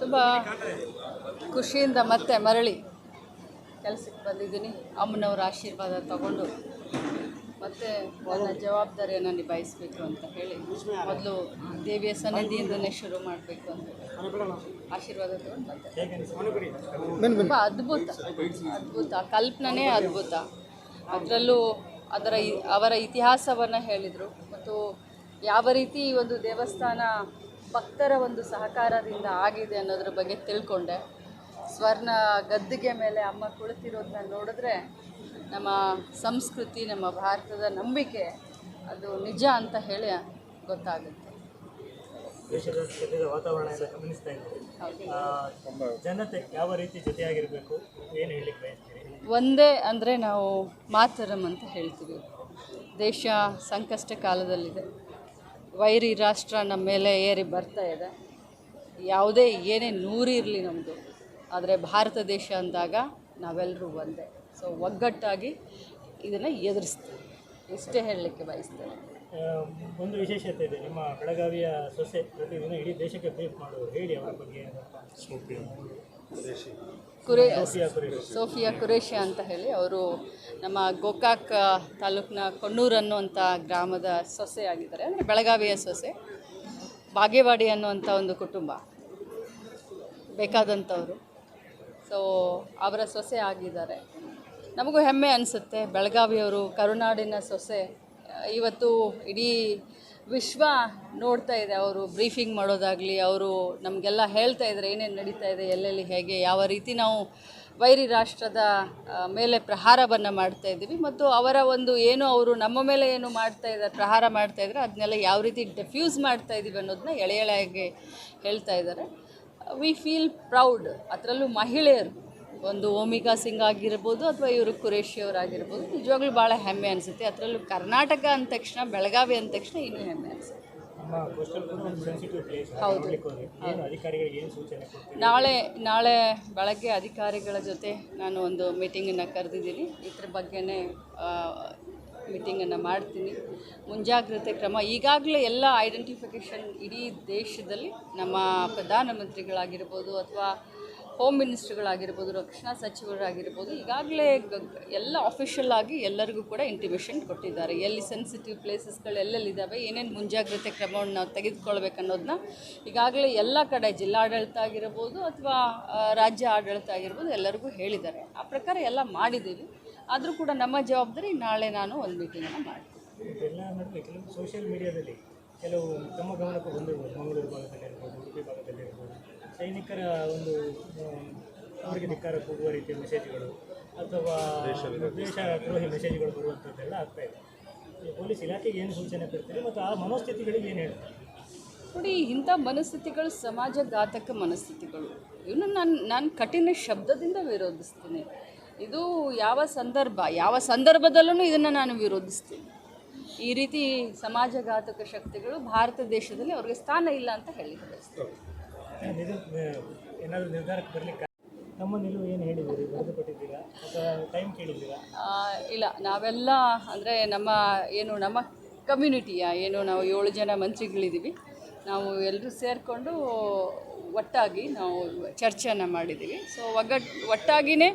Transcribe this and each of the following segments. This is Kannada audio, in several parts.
ತುಂಬ ಖುಷಿಯಿಂದ ಮತ್ತೆ ಮರಳಿ ಕೆಲಸಕ್ಕೆ ಬಂದಿದ್ದೀನಿ. ಅಮ್ಮನವರ ಆಶೀರ್ವಾದ ತಗೊಂಡು ಮತ್ತೆ ನನ್ನ ಜವಾಬ್ದಾರಿಯನ್ನು ನಿಭಾಯಿಸಬೇಕು ಅಂತ ಹೇಳಿ ಮೊದಲು ದೇವಿಯ ಸನ್ನಿಧಿಯಿಂದನೇ ಶುರು ಮಾಡಬೇಕು ಅಂತ ಆಶೀರ್ವಾದ ತಗೊಂಡು ಮತ್ತೆ. ತುಂಬ ಅದ್ಭುತ ಅದ್ಭುತ ಕಲ್ಪನೆ ಅದ್ಭುತ. ಅದರಲ್ಲೂ ಅದರ ಅವರ ಇತಿಹಾಸವನ್ನು ಹೇಳಿದರು. ಮತ್ತು ಯಾವ ರೀತಿ ಈ ಒಂದು ದೇವಸ್ಥಾನ ಭಕ್ತರ ಒಂದು ಸಹಕಾರದಿಂದ ಆಗಿದೆ ಅನ್ನೋದ್ರ ಬಗ್ಗೆ ತಿಳ್ಕೊಂಡೆ. ಸ್ವರ್ಣ ಗದ್ದಿಗೆ ಮೇಲೆ ಅಮ್ಮ ಕುಳಿತಿರೋದನ್ನ ನೋಡಿದ್ರೆ ನಮ್ಮ ಸಂಸ್ಕೃತಿ ನಮ್ಮ ಭಾರತದ ನಂಬಿಕೆ ಅದು ನಿಜ ಅಂತ ಹೇಳಿ ಗೊತ್ತಾಗುತ್ತೆ. ವಾತಾವರಣ ಎಲ್ಲ ಗಮನಿಸ್ತಾ ಇದ್ದೀವಿ ಜನತೆ ಯಾವ ರೀತಿ ಜೊತೆಯಾಗಿರಬೇಕು? ಏನು ಹೇಳಲಿಕ್ಕೆ ಬಯಸ್ತೀರಿ? ಒಂದೇ ಅಂದರೆ ನಾವು ಮಾತರಂ ಅಂತ ಹೇಳ್ತೀವಿ. ದೇಶ ಸಂಕಷ್ಟ ಕಾಲದಲ್ಲಿದೆ ವೈರಿ ರಾಷ್ಟ್ರ ನಮ್ಮ ಮೇಲೆ ಏರಿ ಬರ್ತಾ ಇದೆ. ಯಾವುದೇ ಏನೇ ನೂರಿರಲಿ ನಮ್ಮದು ಆದರೆ ಭಾರತ ದೇಶ ಅಂದಾಗ ನಾವೆಲ್ಲರೂ ಒಂದೇ. ಸೊ ಒಗ್ಗಟ್ಟಾಗಿ ಇದನ್ನು ಎದುರಿಸ್ತೀವಿ. ಇಷ್ಟೇ ಹೇಳಲಿಕ್ಕೆ ಬಯಸ್ತೇನೆ. ಒಂದು ವಿಶೇಷತೆ ಇದೆ. ನಿಮ್ಮ ಬೆಳಗಾವಿಯ ಸೊಸೆ ಪ್ರತಿದಿನ ಇಡೀ ದೇಶಕ್ಕೆ ಬ್ರೀಫ್ ಮಾಡುವರು ಹೇಳಿ ಅವರ ಬಗ್ಗೆ. ಕುರೇ ಸೋಫಿಯಾ ಕುರೇಶ್ ಕುರೇಶಿ ಅಂತ ಹೇಳಿ ಅವರು ನಮ್ಮ ಗೋಕಾಕ್ ತಾಲೂಕಿನ ಕೊಣ್ಣೂರು ಅನ್ನುವಂಥ ಗ್ರಾಮದ ಸೊಸೆ ಆಗಿದ್ದಾರೆ. ಅಂದರೆ ಬೆಳಗಾವಿಯ ಸೊಸೆ. ಬಾಗೇವಾಡಿ ಅನ್ನುವಂಥ ಒಂದು ಕುಟುಂಬ ಬೇಕಾದಂಥವರು. ಸೊ ಅವರ ಸೊಸೆ ಆಗಿದ್ದಾರೆ. ನಮಗೂ ಹೆಮ್ಮೆ ಅನಿಸುತ್ತೆ. ಬೆಳಗಾವಿಯವರು ಕರುನಾಡಿನ ಸೊಸೆ. ಇವತ್ತು ಇಡೀ ವಿಶ್ವ ನೋಡ್ತಾ ಇದೆ ಅವರು ಬ್ರೀಫಿಂಗ್ ಮಾಡೋದಾಗಲಿ, ಅವರು ನಮಗೆಲ್ಲ ಹೇಳ್ತಾ ಇದ್ದಾರೆ ಏನೇನು ನಡೀತಾ ಇದೆ, ಎಲ್ಲೆಲ್ಲಿ ಹೇಗೆ, ಯಾವ ರೀತಿ ನಾವು ವೈರಿ ರಾಷ್ಟ್ರದ ಮೇಲೆ ಪ್ರಹಾರವನ್ನು ಮಾಡ್ತಾ ಇದ್ದೀವಿ ಮತ್ತು ಅವರ ಒಂದು ಏನು ಅವರು ನಮ್ಮ ಮೇಲೆ ಏನು ಮಾಡ್ತಾ ಇದ್ದಾರೆ ಪ್ರಹಾರ ಮಾಡ್ತಾ ಇದ್ದಾರೆ ಅದನ್ನೆಲ್ಲ ಯಾವ ರೀತಿ ಡೆಫ್ಯೂಸ್ ಮಾಡ್ತಾ ಇದ್ದೀವಿ ಅನ್ನೋದನ್ನ ಎಳೆ ಎಳೆಯಾಗಿ ಹೇಳ್ತಾ ಇದ್ದಾರೆ ವಿ ಫೀಲ್ ಪ್ರೌಡ್, ಅದರಲ್ಲೂ ಮಹಿಳೆಯರು ಒಂದು ಓಮಿಕಾ ಸಿಂಗ್ ಆಗಿರ್ಬೋದು ಅಥವಾ ಇವರು ಕುರೇಶಿ ಅವರಾಗಿರ್ಬೋದು ನಿಜವಾಗ್ಲೂ ಭಾಳ ಹೆಮ್ಮೆ ಅನಿಸುತ್ತೆ. ಅದರಲ್ಲೂ ಕರ್ನಾಟಕ ಅಂದ ತಕ್ಷಣ ಬೆಳಗಾವಿ ಅಂದ ತಕ್ಷಣ ಇನ್ನೂ ಹೆಮ್ಮೆ ಅನಿಸುತ್ತೆ. ಹೌದು. ನಾಳೆ ನಾಳೆ ಬೆಳಗ್ಗೆ ಅಧಿಕಾರಿಗಳ ಜೊತೆ ನಾನು ಒಂದು ಮೀಟಿಂಗನ್ನು ಕರೆದಿದ್ದೀನಿ. ಇದ್ರ ಬಗ್ಗೆನೇ ಮೀಟಿಂಗನ್ನು ಮಾಡ್ತೀನಿ. ಮುಂಜಾಗ್ರತೆ ಕ್ರಮ. ಈಗಾಗಲೇ ಎಲ್ಲ ಐಡೆಂಟಿಫಿಕೇಷನ್ ಇಡೀ ದೇಶದಲ್ಲಿ ನಮ್ಮ ಪ್ರಧಾನಮಂತ್ರಿಗಳಾಗಿರ್ಬೋದು ಅಥವಾ ಹೋಮ್ ಮಿನಿಸ್ಟ್ರುಗಳಾಗಿರ್ಬೋದು ರಕ್ಷಣಾ ಸಚಿವರಾಗಿರ್ಬೋದು, ಈಗಾಗಲೇ ಎಲ್ಲ ಅಫಿಷಿಯಲ್ ಆಗಿ ಎಲ್ಲರಿಗೂ ಕೂಡ ಇಂಟಿಮೇಷನ್ ಕೊಟ್ಟಿದ್ದಾರೆ. ಎಲ್ಲಿ ಸೆನ್ಸಿಟಿವ್ ಪ್ಲೇಸಸ್ಗಳು ಎಲ್ಲೆಲ್ಲಿದ್ದಾವೆ ಏನೇನು ಮುಂಜಾಗ್ರತೆ ಕ್ರಮವನ್ನು ನಾವು ತೆಗೆದುಕೊಳ್ಬೇಕನ್ನೋದನ್ನ ಈಗಾಗಲೇ ಎಲ್ಲ ಕಡೆ ಜಿಲ್ಲಾಡಳಿತ ಆಗಿರ್ಬೋದು ಅಥವಾ ರಾಜ್ಯ ಆಡಳಿತ ಆಗಿರ್ಬೋದು ಎಲ್ಲರಿಗೂ ಹೇಳಿದ್ದಾರೆ. ಆ ಪ್ರಕಾರ ಎಲ್ಲ ಮಾಡಿದ್ದೀವಿ. ಆದರೂ ಕೂಡ ನಮ್ಮ ಜವಾಬ್ದಾರಿ ನಾಳೆ ನಾನು ಒಂದು ಮೀಟಿಂಗನ್ನು ಮಾಡ್ತೀನಿ. ಸೋಷಿಯಲ್ ಮೀಡಿಯಾದಲ್ಲಿ ಕೆಲವು ತಮ್ಮ ಗಮನಕ್ಕೆ ಬಂದಿರ್ಬೋದು. ಮಂಗಳೂರು ಭಾಗದಲ್ಲಿರ್ಬೋದು ಉಡುಪಿ ಭಾಗದಲ್ಲಿರ್ಬೋದು ಸೈನಿಕರ ಒಂದು ಅವರಿಗೆ ಧಿಕ್ಕಾರ ಕೂಗುವ ರೀತಿಯ ಮೆಸೇಜ್ಗಳು ಅಥವಾ ದೇಶ ದ್ರೋಹಿ ಮೆಸೇಜ್ಗಳು ಬರುವಂಥದ್ದೆಲ್ಲ ಆಗ್ತಾ ಇದೆ. ಈ ಪೊಲೀಸ್ ಇಲಾಖೆಗೆ ಏನು ಸೂಚನೆ ಕೊಡ್ತೀರಿ ಮತ್ತು ಆ ಮನೋಸ್ಥಿತಿಗಳಿಗೆ ಏನು ಹೇಳ್ತಾರೆ? ನೋಡಿ ಇಂಥ ಮನಸ್ಥಿತಿಗಳು ಸಮಾಜಘಾತಕ ಮನಸ್ಥಿತಿಗಳು. ಇವನು ನಾನು ನಾನು ಕಠಿಣ ಶಬ್ದದಿಂದ ವಿರೋಧಿಸ್ತೀನಿ. ಇದು ಯಾವ ಸಂದರ್ಭ ಯಾವ ಸಂದರ್ಭದಲ್ಲೂ ಇದನ್ನು ನಾನು ವಿರೋಧಿಸ್ತೀನಿ. ಈ ರೀತಿ ಸಮಾಜಘಾತಕ ಶಕ್ತಿಗಳು ಭಾರತ ದೇಶದಲ್ಲಿ ಅವ್ರಿಗೆ ಸ್ಥಾನ ಇಲ್ಲ ಅಂತ ಹೇಳಿ ಇಲ್ಲ ನಾವೆಲ್ಲ ಅಂದರೆ ನಮ್ಮ ಏನು ನಮ್ಮ ಕಮ್ಯುನಿಟಿಯ ಏನು ನಾವು ಏಳು ಜನ ಮಂತ್ರಿಗಳಿದ್ದೀವಿ. ನಾವು ಎಲ್ಲರೂ ಸೇರಿಕೊಂಡು ಒಟ್ಟಾಗಿ ನಾವು ಚರ್ಚೆಯನ್ನು ಮಾಡಿದ್ದೀವಿ. ಸೊ ಒಗ್ಗಟ್ ಒಟ್ಟಾಗಿಯೇ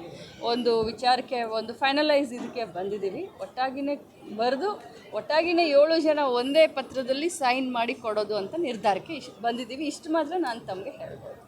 ಒಂದು ವಿಚಾರಕ್ಕೆ, ಒಂದು ಫೈನಲೈಸ್ ಇದಕ್ಕೆ ಬಂದಿದ್ದೀವಿ. ಒಟ್ಟಾಗಿಯೇ ಬರೆದು ಒಟ್ಟಾಗಿಯೇ ಏಳು ಜನ ಒಂದೇ ಪತ್ರದಲ್ಲಿ ಸೈನ್ ಮಾಡಿ ಕೊಡೋದು ಅಂತ ನಿರ್ಧಾರಕ್ಕೆ ಇಶ್, ಬಂದಿದ್ದೀವಿ. ಇಷ್ಟು ಮಾತ್ರ ನಾನು ತಮಗೆ ಹೇಳ್ಬೋದು.